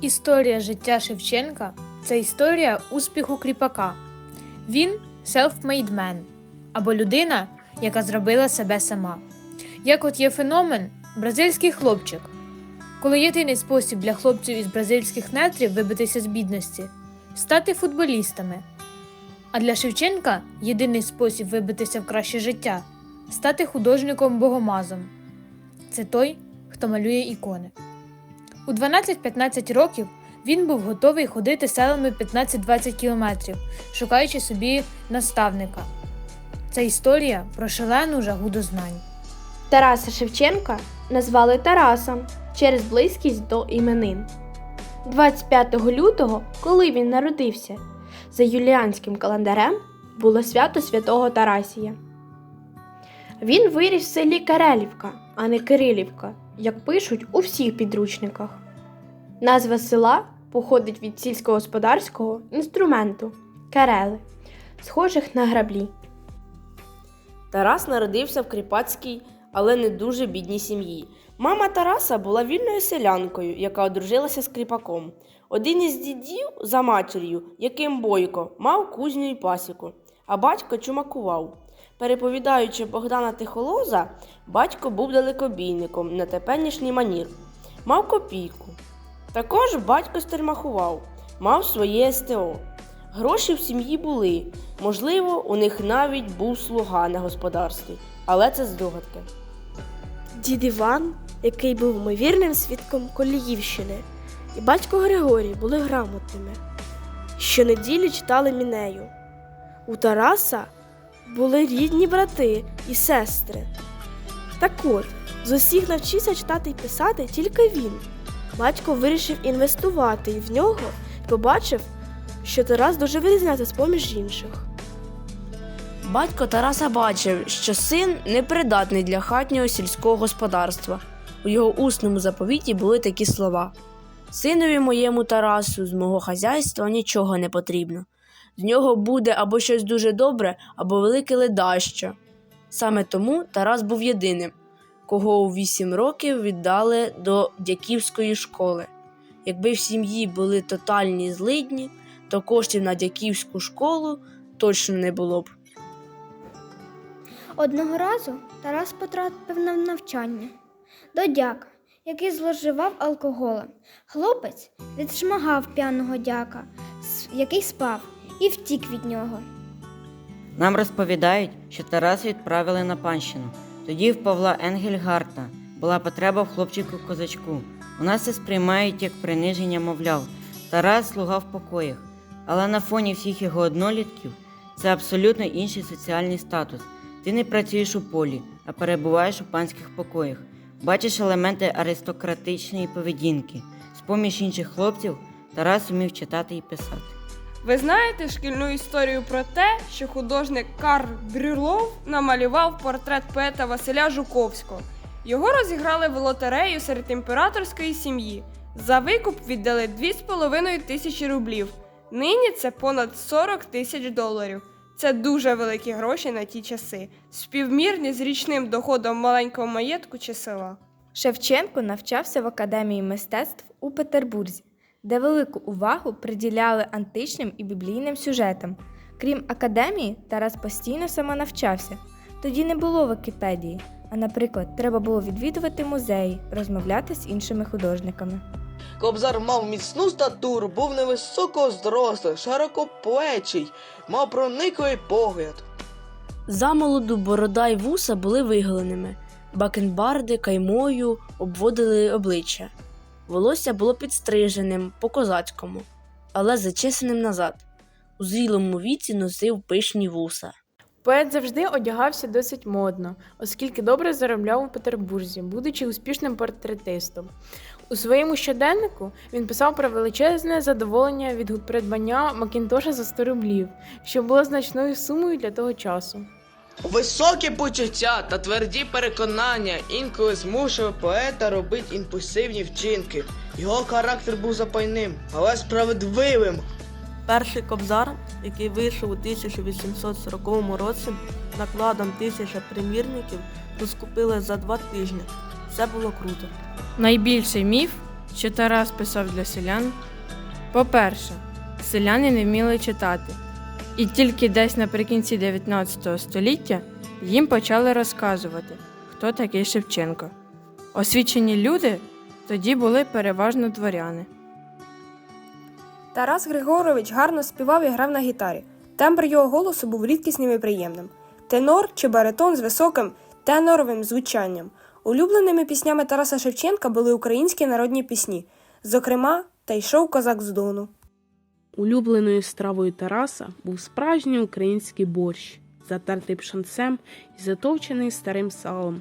Історія життя Шевченка це історія успіху кріпака. Він self-made man або людина, яка зробила себе сама. Як от є феномен бразильський хлопчик, коли єдиний спосіб для хлопців із бразильських нетрів вибитися з бідності стати футболістами. А для Шевченка єдиний спосіб вибитися в краще життя стати художником-богомазом. Це той, хто малює ікони. У 12-15 років він був готовий ходити селами 15-20 кілометрів, шукаючи собі наставника. Це історія про шалену жагу до знань. Тараса Шевченка назвали Тарасом через близькість до іменин. 25 лютого, коли він народився, за юліанським календарем було свято святого Тарасія. Він виріс в селі Карелівка, а не Кирилівка, як пишуть у всіх підручниках. Назва села походить від сільськогосподарського інструменту карели, схожих на граблі. Тарас народився в кріпацькій, але не дуже бідній сім'ї. Мама Тараса була вільною селянкою, яка одружилася з кріпаком. Один із дідів за матір'ю, яким бойко, мав кузню і пасіку, а батько чумакував. Переповідаючи Богдана Тихолоза, батько був далекобійником на теперішній манір, мав копійку. Також батько стермахував, мав своє СТО. Гроші в сім'ї були. Можливо, у них навіть був слуга на господарстві, але це здогадки. Дід Іван, який був ймовірним свідком Коліївщини, і батько Григорій були грамотними. Щонеділі читали мінею. У Тараса були рідні брати і сестри. Так от, з усіх навчився читати і писати тільки він. Батько вирішив інвестувати в нього і побачив, що Тарас дуже вирізняється з поміж інших. Батько Тараса бачив, що син непридатний для хатнього сільського господарства. У його усному заповіті були такі слова: Синові моєму Тарасу, з мого хазяйства нічого не потрібно. З нього буде або щось дуже добре, або велике ледащо. Саме тому Тарас був єдиним, кого у вісім років віддали до дяківської школи. Якби в сім'ї були тотальні злидні, то коштів на дяківську школу точно не було б. Одного разу Тарас потрапив на навчання до дяка, який зловживав алкоголем. Хлопець відшмагав п'яного дяка, який спав, і втік від нього. Нам розповідають, що Тараса відправили на панщину. Тоді в Павла Енгельгарта була потреба в хлопчику козачку. У нас це сприймають як приниження, мовляв. Тарас слуга в покоях, але на фоні всіх його однолітків це абсолютно інший соціальний статус. Ти не працюєш у полі, а перебуваєш у панських покоях. Бачиш елементи аристократичної поведінки. З-поміж інших хлопців Тарас умів читати і писати. Ви знаєте шкільну історію про те, що художник Карл Брюлов намалював портрет поета Василя Жуковського. Його розіграли в лотерею серед імператорської сім'ї. За викуп віддали 2,5 тисячі рублів. Нині це понад 40 тисяч доларів. Це дуже великі гроші на ті часи, співмірні з річним доходом маленького маєтку чи села. Шевченко навчався в Академії мистецтв у Петербурзі, де велику увагу приділяли античним і біблійним сюжетам. Крім академії, Тарас постійно самонавчався. Тоді не було Вікіпедії, а, наприклад, треба було відвідувати музеї, розмовляти з іншими художниками. Кобзар мав міцну статуру, був невисокого зросту, широкоплечий, мав проникливий погляд. Замолоду борода й вуса були виголеними, бакенбарди каймою обводили обличчя. Волосся було підстриженим по козацькому, але зачесаним назад. У зрілому віці носив пишні вуса. Поет завжди одягався досить модно, оскільки добре заробляв у Петербурзі, будучи успішним портретистом. У своєму щоденнику він писав про величезне задоволення від придбання Макінтоша за 100 рублів, що було значною сумою для того часу. Високі почуття та тверді переконання інколи змушували поета робити імпульсивні вчинки. Його характер був запальним, але справедливим. Перший кобзар, який вийшов у 1840 році, накладом тисяча примірників, розкупили за два тижні. Це було круто. Найбільший міф, що Тарас писав для селян? По-перше, селяни не вміли читати, і тільки десь наприкінці 19 століття їм почали розказувати, хто такий Шевченко. Освічені люди тоді були переважно дворяни. Тарас Григорович гарно співав і грав на гітарі. Тембр його голосу був рідкісним і приємним. Тенор чи баритон з високим теноровим звучанням. Улюбленими піснями Тараса Шевченка були українські народні пісні, зокрема, та йшов козак з Дону. Улюбленою стравою Тараса був справжній український борщ, затертий пшенцем і затовчений старим салом,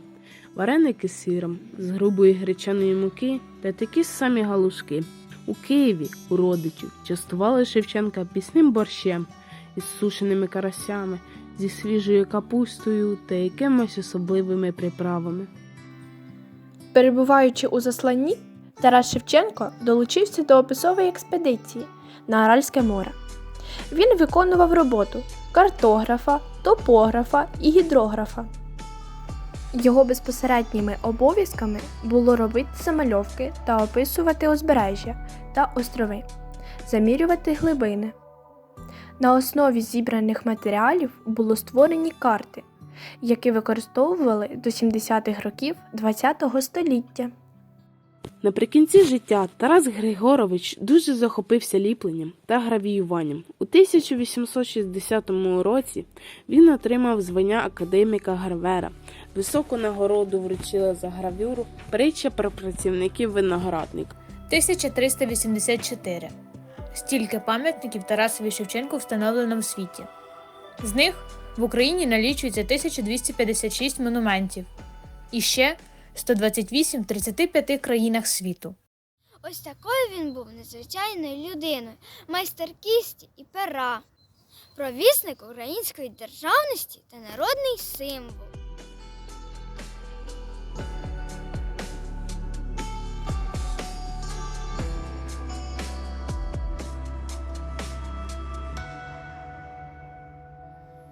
вареники з сиром, з грубої гречаної муки та такі самі галушки. У Києві у родичів частували Шевченка пісним борщем із сушеними карасями, зі свіжою капустою та якимись особливими приправами. Перебуваючи у засланні, Тарас Шевченко долучився до описової експедиції на Аральське море. Він виконував роботу картографа, топографа і гідрографа. Його безпосередніми обов'язками було робити замальовки та описувати узбережжя та острови, замірювати глибини. На основі зібраних матеріалів було створені карти, які використовували до 70-х років ХХ століття. Наприкінці життя Тарас Григорович дуже захопився ліпленням та гравіюванням. У 1860 році він отримав звання академіка Гарвера. Високу нагороду вручила за гравюру притча про працівників виноградника. 1384. Стільки пам'ятників Тарасові Шевченку встановлено в світі. З них в Україні налічується 1256 монументів і ще 128 в 35 країнах світу. Ось такою він був незвичайною людиною, майстер кісті і пера, провісник української державності та народний символ.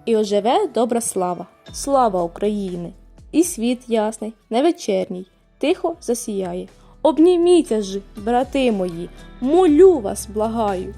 І оживе добра слава, слава України! І світ ясний, невечерній, тихо засіяє. Обніміться ж, брати мої, молю вас, благаю.